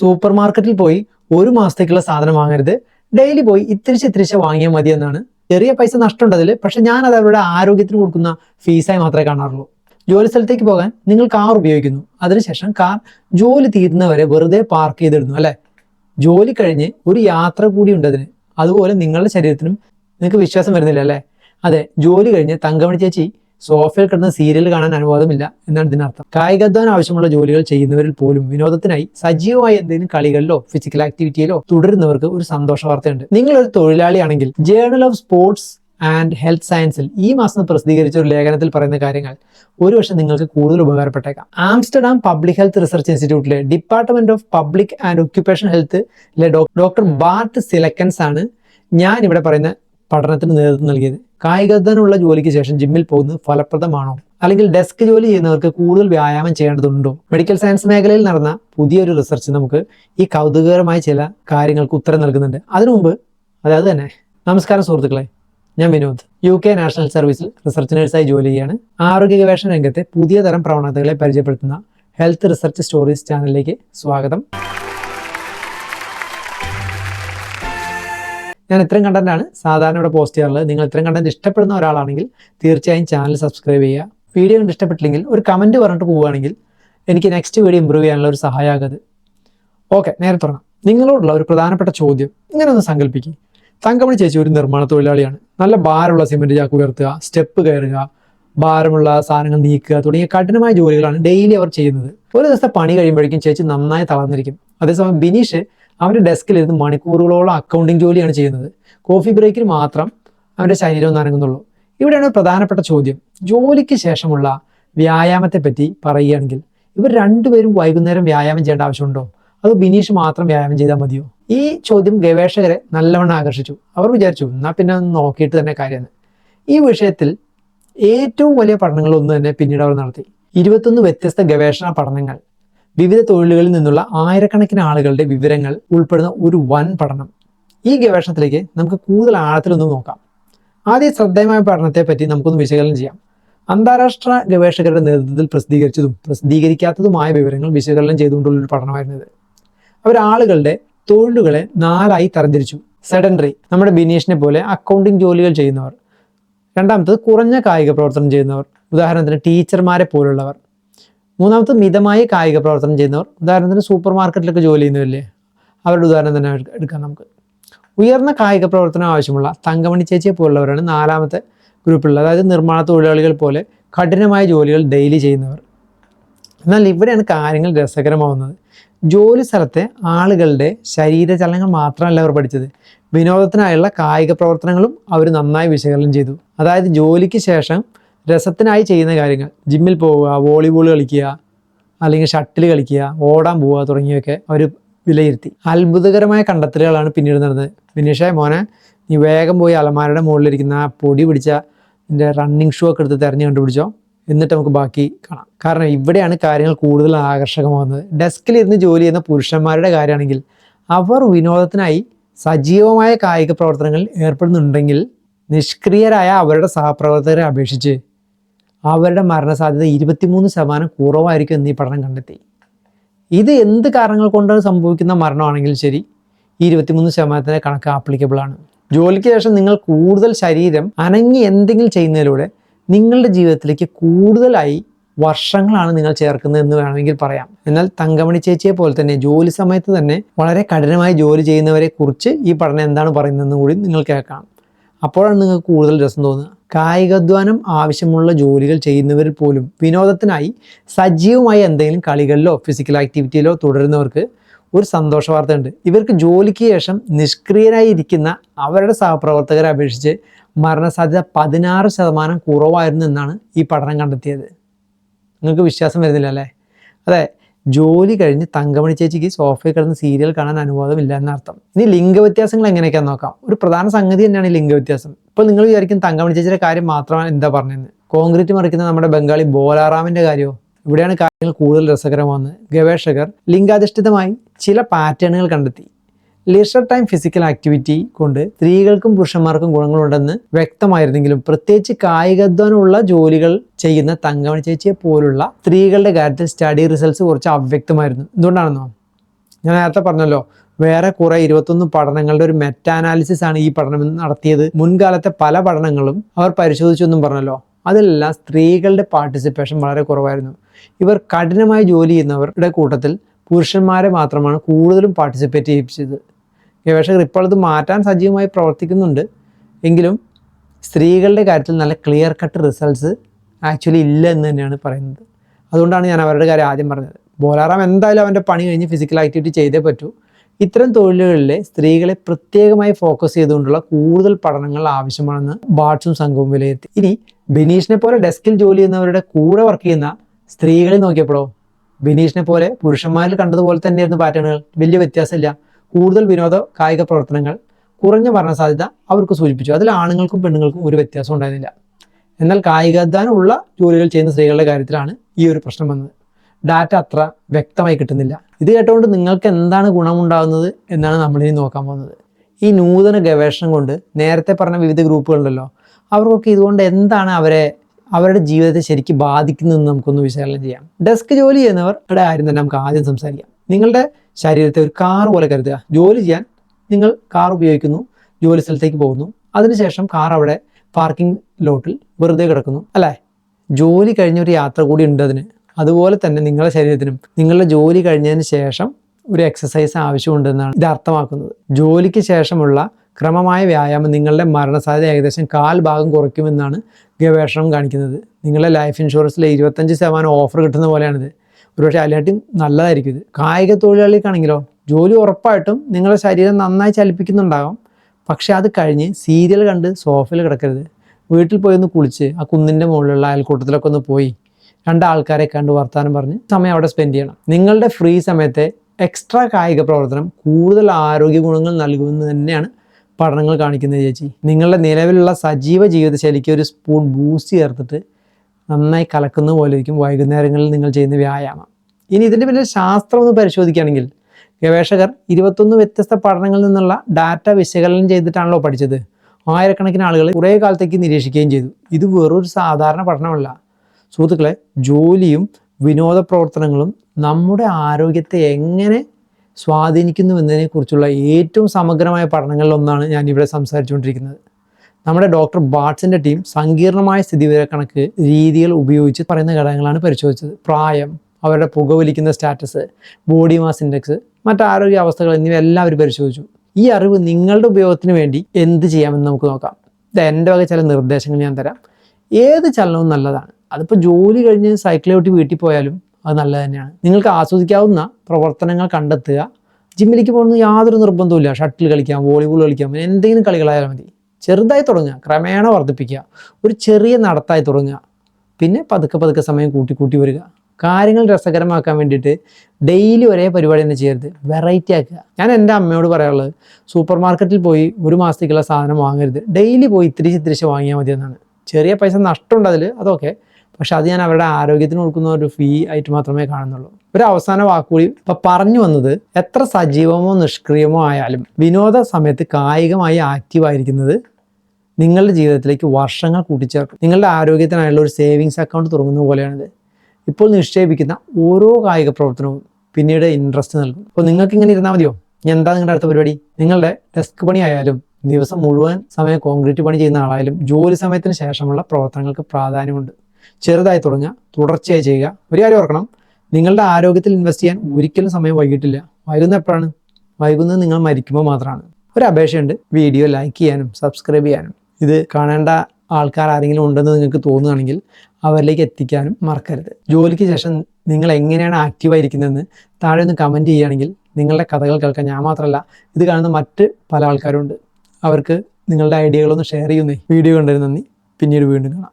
Super മാർക്കറ്റിൽ പോയി ഒരു മാസത്തേക്കുള്ള സാധനം വാങ്ങരുത്. ഡെയിലി പോയി ഇത്തിരിച്ച് ഇത്തിരിച്ച് വാങ്ങിയാൽ മതി എന്നാണ്. ചെറിയ പൈസ നഷ്ടമുണ്ട് അതിൽ പക്ഷെ ഞാൻ അത് അവരുടെ ആരോഗ്യത്തിന് കൊടുക്കുന്ന ഫീസായി മാത്രമേ കാണാറുള്ളൂ. ജോലി സ്ഥലത്തേക്ക് പോകാൻ നിങ്ങൾ കാർ ഉപയോഗിക്കുന്നു. അതിനുശേഷം കാർ ജോലി തീരുന്നവരെ വെറുതെ പാർക്ക് ചെയ്തിടുന്നു അല്ലെ? ജോലി കഴിഞ്ഞ് ഒരു യാത്ര കൂടി ഉണ്ട് അതിന്. അതുപോലെ നിങ്ങളുടെ ശരീരത്തിനും നിങ്ങൾക്ക് വിശ്വാസം വരുന്നില്ല അല്ലേ? അതെ ജോലി കഴിഞ്ഞ് തങ്കമണി ചേച്ചി സോഫയിൽ കിടന്ന് സീരിയൽ കാണാൻ അനുവാദമില്ല എന്നാണ് ഇതിനർത്ഥം. കായികാധ്വാനം ആവശ്യമുള്ള ജോലികൾ ചെയ്യുന്നവരിൽ പോലും വിനോദത്തിനായി സജീവമായ എന്തെങ്കിലും കളികളിലോ ഫിസിക്കൽ ആക്ടിവിറ്റിയിലോ തുടരുന്നവർക്ക് ഒരു സന്തോഷ വാർത്തയുണ്ട്. നിങ്ങൾ ഒരു തൊഴിലാളിയാണെങ്കിൽ journal of sports and health സയൻസിൽ ഈ മാസം പ്രസിദ്ധീകരിച്ച ഒരു ലേഖനത്തിൽ പറയുന്ന കാര്യങ്ങൾ ഒരു വർഷം നിങ്ങൾക്ക് കൂടുതൽ ഉപകാരപ്പെട്ടേക്കാം. ആംസ്റ്റർഡാം പബ്ലിക് ഹെൽത്ത് റിസർച്ച് ഇൻസ്റ്റിറ്റ്യൂട്ടിലെ department of public and occupation ഹെൽത്തിലെ doctor Bart സിലക്കൻസ് ആണ് ഞാൻ ഇവിടെ പറയുന്ന പഠനത്തിന് നേതൃത്വം നൽകിയത്. കായികാധ്വാനമുള്ള ജോലിക്ക് ശേഷം ജിമ്മിൽ പോകുന്നത് ഫലപ്രദമാണോ? അല്ലെങ്കിൽ ഡെസ്ക് ജോലി ചെയ്യുന്നവർക്ക് കൂടുതൽ വ്യായാമം ചെയ്യേണ്ടതുണ്ടോ? മെഡിക്കൽ സയൻസ് മേഖലയിൽ നടന്ന പുതിയൊരു റിസർച്ച് നമുക്ക് ഈ കൗതുകകരമായ ചില കാര്യങ്ങൾക്ക് ഉത്തരം നൽകുന്നുണ്ട്. അതിനു മുമ്പ് അതായത് തന്നെ നമസ്കാരം സുഹൃത്തുക്കളെ. ഞാൻ വിനോദ്. യു കെ നാഷണൽ സർവീസിൽ റിസർച്ച് നഴ്സായി ജോലി ചെയ്യാണ് ആരോഗ്യ ഗവേഷണ രംഗത്തെ പുതിയ തരം പ്രവണതകളെ പരിചയപ്പെടുത്തുന്ന ഹെൽത്ത് റിസർച്ച് സ്റ്റോറീസ് ചാനലിലേക്ക് സ്വാഗതം. ഞാൻ ഇത്രയും കണ്ടന്റാണ് സാധാരണ ഇവിടെ പോസ്റ്റ് ചെയ്യാറുള്ളത്. നിങ്ങൾ ഇത്രയും കണ്ടന്റ് ഇഷ്ടപ്പെടുന്ന ഒരാളാണെങ്കിൽ തീർച്ചയായും ചാനൽ സബ്സ്ക്രൈബ് ചെയ്യുക. വീഡിയോ കണ്ട് ഇഷ്ടപ്പെട്ടില്ലെങ്കിൽ ഒരു കമന്റ് പറഞ്ഞിട്ട് പോവുകയാണെങ്കിൽ എനിക്ക് നെക്സ്റ്റ് വീഡിയോ ഇമ്പ്രൂവ് ചെയ്യാനുള്ള ഒരു സഹായമാകത് ഓക്കെ നേരെ തുടങ്ങാം. നിങ്ങളോടുള്ള ഒരു പ്രധാനപ്പെട്ട ചോദ്യം. ഇങ്ങനെ ഒന്ന് സങ്കല്പിക്കും തങ്കമണി ചേച്ചി ഒരു നിർമ്മാണ തൊഴിലാളിയാണ്. നല്ല ഭാരമുള്ള സിമെന്റ് ചാക്ക് ഉയർത്തുക സ്റ്റെപ്പ് കയറുക ഭാരമുള്ള സാധനങ്ങൾ നീക്കുക തുടങ്ങിയ കഠിനമായ ജോലികളാണ് ഡെയിലി അവർ ചെയ്യുന്നത്. ഒരു ദിവസത്തെ പണി കഴിയുമ്പോഴേക്കും ചേച്ചി നന്നായി തളർന്നിരിക്കും. അതേസമയം ബിനീഷ് അവന്റെ ഡെസ്കിലിരുന്ന് മണിക്കൂറുകളോളം അക്കൗണ്ടിങ് ജോലിയാണ് ചെയ്യുന്നത്. കോഫി ബ്രേക്കിൽ മാത്രം അവന്റെ ശരീരം ഒന്ന് അനങ്ങുന്നുള്ളൂ. ഇവിടെയാണ് പ്രധാനപ്പെട്ട ചോദ്യം. ജോലിക്ക് ശേഷമുള്ള വ്യായാമത്തെ പറ്റി പറയുകയാണെങ്കിൽ ഇവർ രണ്ടുപേരും വൈകുന്നേരം വ്യായാമം ചെയ്യേണ്ട ആവശ്യമുണ്ടോ? അതോ ബിനീഷ് മാത്രം വ്യായാമം ചെയ്താൽ മതിയോ? ഈ ചോദ്യം ഗവേഷകരെ നല്ലവണ്ണം ആകർഷിച്ചു. അവർ വിചാരിച്ചു എന്നാൽ പിന്നെ നോക്കിയിട്ട് തന്നെ കാര്യമാണ്. ഈ വിഷയത്തിൽ ഏറ്റവും വലിയ പഠനങ്ങളൊന്നും തന്നെ പിന്നീട് അവർ നടത്തി. ഇരുപത്തൊന്ന് വ്യത്യസ്ത ഗവേഷണ പഠനങ്ങൾ. വിവിധ തൊഴിലുകളിൽ നിന്നുള്ള ആയിരക്കണക്കിന് ആളുകളുടെ വിവരങ്ങൾ ഉൾപ്പെടുന്ന ഒരു വൻ പഠനം. ഈ ഗവേഷണത്തിലേക്ക് നമുക്ക് കൂടുതൽ ആഴത്തിലൊന്ന് നോക്കാം. ആദ്യ ശ്രദ്ധേയമായ പഠനത്തെ പറ്റി നമുക്കൊന്ന് വിശകലനം ചെയ്യാം. അന്താരാഷ്ട്ര ഗവേഷകരുടെ നേതൃത്വത്തിൽ പ്രസിദ്ധീകരിച്ചതും പ്രസിദ്ധീകരിക്കാത്തതുമായ വിവരങ്ങൾ വിശകലനം ചെയ്തുകൊണ്ടുള്ള ഒരു പഠനമായിരുന്നത് അവർ ആളുകളുടെ തൊഴിലുകളെ നാലായി തരംതിരിച്ചു. സെഡൻഡറി നമ്മുടെ ബിനീഷിനെ പോലെ അക്കൗണ്ടിംഗ് ജോലികൾ ചെയ്യുന്നവർ. രണ്ടാമത്തത് കുറഞ്ഞ കായിക പ്രവർത്തനം ചെയ്യുന്നവർ ഉദാഹരണത്തിന് ടീച്ചർമാരെ പോലുള്ളവർ. മൂന്നാമത്തത് മിതമായ കായിക പ്രവർത്തനം ചെയ്യുന്നവർ ഉദാഹരണത്തിന് സൂപ്പർ മാർക്കറ്റിലൊക്കെ ജോലി ചെയ്യുന്നവരില്ലേ അവരുടെ ഉദാഹരണം തന്നെ എടുക്കാം നമുക്ക്. ഉയർന്ന കായിക പ്രവർത്തനം ആവശ്യമുള്ള തങ്കമണി ചേച്ചിയെ പോലുള്ളവരാണ് നാലാമത്തെ ഗ്രൂപ്പിലുള്ളത്. അതായത് നിർമ്മാണ തൊഴിലാളികൾ പോലെ കഠിനമായ ജോലികൾ ഡെയിലി ചെയ്യുന്നവർ. എന്നാൽ ഇവിടെയാണ് കാര്യങ്ങൾ രസകരമാവുന്നത്. ജോലി സ്ഥലത്തെ ആളുകളുടെ ശരീരചലനങ്ങൾ മാത്രമല്ല അവർ പഠിച്ചത്. വിനോദത്തിനായുള്ള കായിക പ്രവർത്തനങ്ങളും അവർ നന്നായി വിശകലനം ചെയ്തു. അതായത് ജോലിക്ക് ശേഷം രസത്തിനായി ചെയ്യുന്ന കാര്യങ്ങൾ. ജിമ്മിൽ പോവുക വോളിബോൾ കളിക്കുക അല്ലെങ്കിൽ ഷട്ടിൽ കളിക്കുക ഓടാൻ പോവുക തുടങ്ങിയൊക്കെ അവർ വിലയിരുത്തി. അത്ഭുതകരമായ കണ്ടെത്തലുകളാണ് പിന്നീട് നടന്നത്. ബിനീഷേ മോനെ നീ വേഗം പോയി അലമാരയുടെ മുകളിലിരിക്കുന്ന പൊടി പിടിച്ച എന്റെ റണ്ണിങ് ഷൂ ഒക്കെ എടുത്ത് തിരഞ്ഞു കണ്ടുപിടിച്ചോ. എന്നിട്ട് നമുക്ക് ബാക്കി കാണാം. കാരണം ഇവിടെയാണ് കാര്യങ്ങൾ കൂടുതൽ ആകർഷകമാകുന്നത്. ഡെസ്കിലിരുന്ന് ജോലി ചെയ്യുന്ന പുരുഷന്മാരുടെ കാര്യമാണെങ്കിൽ അവർ വിനോദത്തിനായി സജീവമായ കായിക പ്രവർത്തനങ്ങളിൽ ഏർപ്പെടുന്നുണ്ടെങ്കിൽ നിഷ്ക്രിയരായ അവരുടെ സഹപ്രവർത്തകരെ അപേക്ഷിച്ച് അവരുടെ മരണസാധ്യത ഇരുപത്തിമൂന്ന് ശതമാനം കുറവായിരിക്കും എന്ന് പഠനം കണ്ടെത്തി. ഇത് എന്ത് കാരണങ്ങൾ കൊണ്ടാണ് സംഭവിക്കുന്ന മരണമാണെങ്കിലും ശരി ഇരുപത്തിമൂന്ന് ശതമാനത്തിന്റെ കണക്ക് ആപ്ലിക്കബിൾ ആണ്. ജോലിക്ക് ശേഷം നിങ്ങൾ കൂടുതൽ ശരീരം അനങ്ങി എന്തെങ്കിലും ചെയ്യുന്നതിലൂടെ നിങ്ങളുടെ ജീവിതത്തിലേക്ക് കൂടുതലായി വർഷങ്ങളാണ് നിങ്ങൾ ചേർക്കുന്നത് എന്ന് വേണമെങ്കിൽ പറയാം. എന്നാൽ തങ്കമണി ചേച്ചിയെ പോലെ തന്നെ ജോലി സമയത്ത് തന്നെ വളരെ കഠിനമായി ജോലി ചെയ്യുന്നവരെ കുറിച്ച് ഈ പഠനം എന്താണ് പറയുന്നതെന്ന് കൂടി നിങ്ങൾ കേൾക്കാം അപ്പോഴാണ് നിങ്ങൾക്ക് കൂടുതൽ രസം തോന്നുക. കായികാധ്വാനം ആവശ്യമുള്ള ജോലികൾ ചെയ്യുന്നവരിൽ പോലും വിനോദത്തിനായി സജീവമായി എന്തെങ്കിലും കളികളിലോ ഫിസിക്കൽ ആക്ടിവിറ്റിയിലോ തുടരുന്നവർക്ക് ഒരു സന്തോഷ വാർത്തയുണ്ട്. ഇവർക്ക് ജോലിക്ക് ശേഷം നിഷ്ക്രിയരായി ഇരിക്കുന്ന അവരുടെ സഹപ്രവർത്തകരെ അപേക്ഷിച്ച് മരണസാധ്യത പതിനാറ് ശതമാനം കുറവായിരുന്നു എന്നാണ് ഈ പഠനം കണ്ടെത്തിയത്. നിങ്ങൾക്ക് വിശ്വാസം വരുന്നില്ല അല്ലേ? അതെ ജോലി കഴിഞ്ഞ് തങ്കമണി ചേച്ചിക്ക് സോഫയിൽ കിടന്ന് സീരിയൽ കാണാൻ അനുവാദമില്ല എന്നർത്ഥം. ഇനി ലിംഗവ്യത്യാസങ്ങൾ എങ്ങനെയൊക്കെയാന്ന് നോക്കാം. ഒരു പ്രധാന സംഗതി തന്നെയാണ് ഈ ലിംഗവ്യത്യാസം. ഇപ്പോൾ നിങ്ങൾ വിചാരിക്കും തങ്കമണി ചേച്ചിയുടെ കാര്യം മാത്രമാണ് എന്താ പറഞ്ഞതെന്ന് കോൺക്രീറ്റ് മറിക്കുന്ന നമ്മുടെ ബംഗാളി ബോലാറാമിന്റെ കാര്യമോ ഇവിടെയാണ് കാര്യങ്ങൾ കൂടുതൽ രസകരമാകുന്നത്. ഗവേഷകർ ലിംഗാധിഷ്ഠിതമായി ചില പാറ്റേണുകൾ കണ്ടെത്തി. ലിഷർ ടൈം ഫിസിക്കൽ ആക്ടിവിറ്റി കൊണ്ട് സ്ത്രീകൾക്കും പുരുഷന്മാർക്കും ഗുണങ്ങളുണ്ടെന്ന് വ്യക്തമായിരുന്നെങ്കിലും പ്രത്യേകിച്ച് കായികാധ്വാനമുള്ള ജോലികൾ ചെയ്യുന്ന തങ്കമണി ചേച്ചിയെ പോലുള്ള സ്ത്രീകളുടെ കാര്യത്തിൽ സ്റ്റഡി റിസൾട്ട്സ് കുറച്ച് അവ്യക്തമായിരുന്നു. എന്തുകൊണ്ടാണെന്നോ? ഞാൻ നേരത്തെ പറഞ്ഞല്ലോ വേറെ കുറെ ഇരുപത്തൊന്ന് പഠനങ്ങളുടെ ഒരു മെറ്റ അനാലിസിസ് ആണ് ഈ പഠനം നടത്തിയത്. മുൻകാലത്തെ പല പഠനങ്ങളും അവർ പരിശോധിച്ചെന്നും പറഞ്ഞല്ലോ. അതിലെല്ലാം സ്ത്രീകളുടെ പാർട്ടിസിപ്പേഷൻ വളരെ കുറവായിരുന്നു. ഇവർ കഠിനമായി ജോലി ചെയ്യുന്നവരുടെ കൂട്ടത്തിൽ പുരുഷന്മാരെ മാത്രമാണ് കൂടുതലും പാർട്ടിസിപ്പേറ്റ് ചെയ്യിപ്പിച്ചത്. ഗവേഷകർ ഇപ്പോൾ അത് മാറ്റാൻ സജീവമായി പ്രവർത്തിക്കുന്നുണ്ട്. എങ്കിലും സ്ത്രീകളുടെ കാര്യത്തിൽ നല്ല ക്ലിയർ കട്ട് റിസൾട്ട്സ് ആക്ച്വലി ഇല്ല എന്ന് തന്നെയാണ് പറയുന്നത്. അതുകൊണ്ടാണ് ഞാൻ അവരുടെ കാര്യം ആദ്യം പറഞ്ഞത്. ബോലാറാം എന്തായാലും അവന്റെ പണി കഴിഞ്ഞ് ഫിസിക്കൽ ആക്ടിവിറ്റി ചെയ്തേ പറ്റൂ. ഇത്തരം തൊഴിലുകളിലെ സ്ത്രീകളെ പ്രത്യേകമായി ഫോക്കസ് ചെയ്തുകൊണ്ടുള്ള കൂടുതൽ പഠനങ്ങൾ ആവശ്യമാണെന്ന് ബാട്സും സംഘവും വിലയിരുത്തി. ഇനി ബിനീഷിനെ പോലെ ഡെസ്കിൽ ജോലി ചെയ്യുന്നവരുടെ കൂടെ വർക്ക് ചെയ്യുന്ന സ്ത്രീകളെ നോക്കിയപ്പോഴോ? ബിനീഷിനെ പോലെ പുരുഷന്മാരിൽ കണ്ടതുപോലെ തന്നെയായിരുന്നു പാറ്റേണുകൾ വലിയ വ്യത്യാസമില്ല. കൂടുതൽ വിനോദ കായിക പ്രവർത്തനങ്ങൾ കുറഞ്ഞ മരണസാധ്യത അവർക്ക് സൂചിപ്പിച്ചു. അതിൽ ആണുങ്ങൾക്കും പെണ്ണുങ്ങൾക്കും ഒരു വ്യത്യാസം ഉണ്ടായിരുന്നില്ല. എന്നാൽ കായികാധ്വാനമുള്ള ജോലികൾ ചെയ്യുന്ന സ്ത്രീകളുടെ കാര്യത്തിലാണ് ഈ ഒരു പ്രശ്നം വന്നത്. ഡാറ്റ അത്ര വ്യക്തമായി കിട്ടുന്നില്ല. ഇത് കേട്ടുകൊണ്ട് നിങ്ങൾക്ക് എന്താണ് ഗുണമുണ്ടാകുന്നത് എന്നാണ് നമ്മളിനി നോക്കാൻ പോകുന്നത്. ഈ നൂതന ഗവേഷണം കൊണ്ട് നേരത്തെ പറഞ്ഞ വിവിധ ഗ്രൂപ്പുകളുണ്ടല്ലോ അവർക്കൊക്കെ ഇതുകൊണ്ട് എന്താണ് അവരെ അവരുടെ ജീവിതത്തെ ശരിക്കും ബാധിക്കുന്നതെന്ന് നമുക്കൊന്ന് വിശകലനം ചെയ്യാം. ഡെസ്ക് ജോലി ചെയ്യുന്നവരുടെ കാര്യം തന്നെ നമുക്ക് ആദ്യം സംസാരിക്കാം. നിങ്ങളുടെ ശരീരത്തെ ഒരു കാർ പോലെ കരുതുക. ജോലി ചെയ്യാൻ നിങ്ങൾ കാർ ഉപയോഗിക്കുന്നു. ജോലി സ്ഥലത്തേക്ക് പോകുന്നു. അതിനുശേഷം കാർ അവിടെ പാർക്കിംഗ് ലോട്ടിൽ വെറുതെ കിടക്കുന്നു. അല്ലേ? ജോലി കഴിഞ്ഞ ഒരു യാത്ര കൂടി ഉണ്ട് അതിന്. അതുപോലെ തന്നെ നിങ്ങളുടെ ശരീരത്തിനും നിങ്ങളുടെ ജോലി കഴിഞ്ഞതിന് ശേഷം ഒരു എക്സസൈസ് ആവശ്യമുണ്ടെന്നാണ് ഇത് അർത്ഥമാക്കുന്നത്. ജോലിക്ക് ശേഷമുള്ള ക്രമമായ വ്യായാമം നിങ്ങളുടെ മരണസാധ്യത ഏകദേശം കാൽ ഭാഗം കുറയ്ക്കുമെന്നാണ് ഗവേഷണം കാണിക്കുന്നത്. നിങ്ങളുടെ ലൈഫ് ഇൻഷുറൻസിലെ ഇരുപത്തഞ്ച് ശതമാനം ഓഫർ കിട്ടുന്ന പോലെയാണിത്. ഒരുപക്ഷെ അതിലായിട്ടും നല്ലതായിരിക്കും ഇത്. കായിക തൊഴിലാളിക്കാണെങ്കിലോ ജോലി ഉറപ്പായിട്ടും നിങ്ങളുടെ ശരീരം നന്നായി ചലിപ്പിക്കുന്നുണ്ടാകാം പക്ഷേ അത് കഴിഞ്ഞ് സീരിയൽ കണ്ട് സോഫയിൽ കിടക്കരുത്. വീട്ടിൽ പോയി ഒന്ന് കുളിച്ച് ആ കുന്നിന്റെ മുകളിലുള്ള അയൽക്കൂട്ടത്തിലൊക്കെ ഒന്ന് പോയി രണ്ട് ആൾക്കാരെ കണ്ട് വർത്താനം പറഞ്ഞ് സമയം അവിടെ സ്പെൻഡ് ചെയ്യണം. നിങ്ങളുടെ ഫ്രീ സമയത്തെ എക്സ്ട്രാ കായിക പ്രവർത്തനം കൂടുതൽ ആരോഗ്യ ഗുണങ്ങൾ നൽകുമെന്ന് തന്നെയാണ് പഠനങ്ങൾ കാണിക്കുന്നത് ചേച്ചി. നിങ്ങളുടെ നിലവിലുള്ള സജീവ ജീവിതശൈലിക്ക് ഒരു സ്പൂൺ ബൂസ്റ്റ് ചേർത്തിട്ട് നന്നായി കലക്കുന്ന പോലെ ഇരിക്കും വൈകുന്നേരങ്ങളിൽ നിങ്ങൾ ചെയ്യുന്ന വ്യായാമം. ഇനി ഇതിന്റെ പിന്നെ ശാസ്ത്രം ഒന്ന് പരിശോധിക്കുകയാണെങ്കിൽ ഗവേഷകർ ഇരുപത്തൊന്ന് വ്യത്യസ്ത പഠനങ്ങളിൽ നിന്നുള്ള ഡാറ്റ വിശകലനം ചെയ്തിട്ടാണല്ലോ പഠിച്ചത്. ആയിരക്കണക്കിന് ആളുകൾ കുറേ കാലത്തേക്ക് നിരീക്ഷിക്കുകയും ചെയ്തു. ഇത് വെറൊരു സാധാരണ പഠനമല്ല. സുഹൃത്തുക്കളെ ജോലിയും വിനോദ പ്രവർത്തനങ്ങളും നമ്മുടെ ആരോഗ്യത്തെ എങ്ങനെ സ്വാധീനിക്കുന്നു എന്നതിനെക്കുറിച്ചുള്ള ഏറ്റവും സമഗ്രമായ പഠനങ്ങളിലൊന്നാണ് ഞാൻ ഇവിടെ സംസാരിച്ചുകൊണ്ടിരിക്കുന്നത്. നമ്മുടെ ഡോക്ടർ ബാട്സിന്റെ ടീം സങ്കീർണമായ സ്ഥിതിവിവരക്കണക്ക് രീതികൾ ഉപയോഗിച്ച് പറയുന്ന ഘടകങ്ങളാണ് പരിശോധിച്ചത്. പ്രായം അവരുടെ പുകവലിക്കുന്ന സ്റ്റാറ്റസ് ബോഡി മാസ് ഇൻഡെക്സ് മറ്റ് ആരോഗ്യ അവസ്ഥകൾ എന്നിവ അവർ പരിശോധിച്ചു. ഈ അറിവ് നിങ്ങളുടെ ഉപയോഗത്തിന് വേണ്ടി എന്ത് ചെയ്യാമെന്ന് നമുക്ക് നോക്കാം. ഇത് എന്റെ വക ചില നിർദ്ദേശങ്ങൾ ഞാൻ തരാം. ഏത് ചലനവും നല്ലതാണ്. അതിപ്പോൾ ജോലി കഴിഞ്ഞ് സൈക്കിൾ ചവിട്ടി വീട്ടിൽ പോയാലും അത് നല്ലത് തന്നെയാണ്. നിങ്ങൾക്ക് ആസ്വദിക്കാവുന്ന പ്രവർത്തനങ്ങൾ കണ്ടെത്തുക. ജിമ്മിലേക്ക് പോകുന്നത് യാതൊരു നിർബന്ധവുമില്ല. ഷട്ടിൽ കളിക്കാം വോളിബോൾ കളിക്കാം എന്തെങ്കിലും കളികളായാലും മതി. ചെറുതായി തുടങ്ങുക ക്രമേണ വർദ്ധിപ്പിക്കുക. ഒരു ചെറിയ നടത്തായി തുടങ്ങുക. പിന്നെ പതുക്കെ പതുക്കെ സമയം കൂട്ടി കൂട്ടി വരിക. കാര്യങ്ങൾ രസകരമാക്കാൻ വേണ്ടിയിട്ട് ഡെയിലി ഒരേ പരിപാടി തന്നെ ചെയ്യരുത്. വെറൈറ്റി ആക്കുക. ഞാൻ എന്റെ അമ്മയോട് പറയാനുള്ളത് സൂപ്പർ മാർക്കറ്റിൽ പോയി ഒരു മാസത്തേക്കുള്ള സാധനം വാങ്ങരുത്. ഡെയിലി പോയി ഇത്തിരി ഇത്തിരിച്ച് വാങ്ങിയാൽ മതി എന്നാണ്. ചെറിയ പൈസ നഷ്ടമുണ്ട് അതിൽ അതൊക്കെ. പക്ഷെ അത് ഞാൻ അവരുടെ ആരോഗ്യത്തിന് കൊടുക്കുന്ന ഒരു ഫീ ആയിട്ട് മാത്രമേ കാണുന്നുള്ളൂ. ഒരു അവസാന വാക്കുകൂടി ഇപ്പൊ പറഞ്ഞു വന്നത് എത്ര സജീവമോ നിഷ്ക്രിയമോ ആയാലും വിനോദ സമയത്ത് കായികമായി ആക്റ്റീവ് ആയിരിക്കുന്നത് നിങ്ങളുടെ ജീവിതത്തിലേക്ക് വർഷങ്ങൾ കൂട്ടിച്ചേർക്കും. നിങ്ങളുടെ ആരോഗ്യത്തിനായുള്ള ഒരു സേവിങ്സ് അക്കൗണ്ട് തുടങ്ങുന്ന പോലെയാണിത്. ഇപ്പോൾ നിക്ഷേപിക്കുന്ന ഓരോ കായിക പ്രവർത്തനവും പിന്നീട് ഇൻട്രസ്റ്റ് നൽകും. അപ്പോൾ നിങ്ങൾക്ക് ഇങ്ങനെ ഇരുന്നാൽ മതിയോ? എന്താ നിങ്ങളുടെ അടുത്ത പരിപാടി? നിങ്ങളുടെ ഡെസ്ക് പണി ആയാലും ദിവസം മുഴുവൻ സമയം കോൺക്രീറ്റ് പണി ചെയ്യുന്ന ആളായാലും ജോലി സമയത്തിന് ശേഷമുള്ള പ്രവർത്തനങ്ങൾക്ക് പ്രാധാന്യമുണ്ട്. ചെറുതായി തുടങ്ങുക തുടർച്ചയായി ചെയ്യുക. ഒരു കാര്യം ഓർക്കണം. നിങ്ങളുടെ ആരോഗ്യത്തിൽ ഇൻവെസ്റ്റ് ചെയ്യാൻ ഒരിക്കലും സമയം വൈകിട്ടില്ല. വൈകുന്നത് എപ്പോഴാണ്? വൈകുന്നത് നിങ്ങൾ മരിക്കുമ്പോൾ മാത്രമാണ്. ഒരു അപേക്ഷയുണ്ട്. വീഡിയോ ലൈക്ക് ചെയ്യാനും സബ്സ്ക്രൈബ് ചെയ്യാനും. ഇത് കാണേണ്ട ആൾക്കാർ ആരെങ്കിലും ഉണ്ടെന്ന് നിങ്ങൾക്ക് തോന്നുകയാണെങ്കിൽ അവരിലേക്ക് എത്തിക്കാനും മറക്കരുത്. ജോലിക്ക് ശേഷം നിങ്ങൾ എങ്ങനെയാണ് ആക്റ്റീവായിരിക്കുന്നതെന്ന് താഴെ ഒന്ന് കമന്റ് ചെയ്യുകയാണെങ്കിൽ നിങ്ങളുടെ കഥകൾ കേൾക്കാൻ ഞാൻ മാത്രമല്ല ഇത് കാണുന്ന മറ്റ് പല ആൾക്കാരുണ്ട് അവർക്ക് നിങ്ങളുടെ ഐഡിയകളൊന്ന് ഷെയർ ചെയ്യുന്നേ. വീഡിയോ കണ്ടതിന് നന്ദി. പിന്നീട് വീണ്ടും കാണാം.